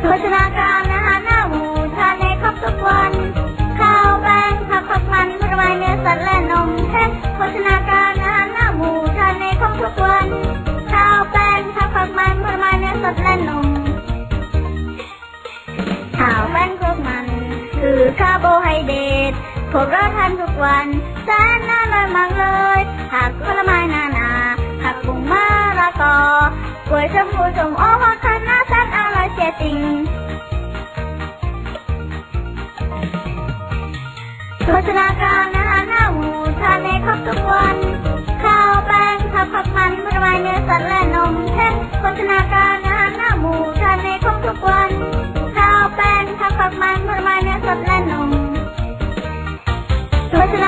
โภชนาการอาหารหน้าหมูทานในครบทุกวัน ข้าวแป้งผักผักมันผลไม้เนื้อสัตว์และนมแท่งโภชนาการอาหารหน้าหมูทานในครบทุกวัน ข้าวแป้งผักผักมันผลไม้เนื้อสัตว์และนมข้าวแป้งพวกมัน คือคาร์โบไฮเดรตพวกเราทานทุกวันแสนน่าอร่อยมากเลยผักผลไม้นานาผักบุ้งมะละกอกล้วยชมพูส้มอ โภชนาการอาหารหน้าหมูทานในครบทุกวัน ข้าวแป้งผักผักมันผลไม้เนื้อสัตว์และนมเช่นโภชนาการอาหารหน้าหมูทานในครบทุกวัน ข้าวแป้งผักผักมันผลไม้เนื้อสัตว์และนมโภชนา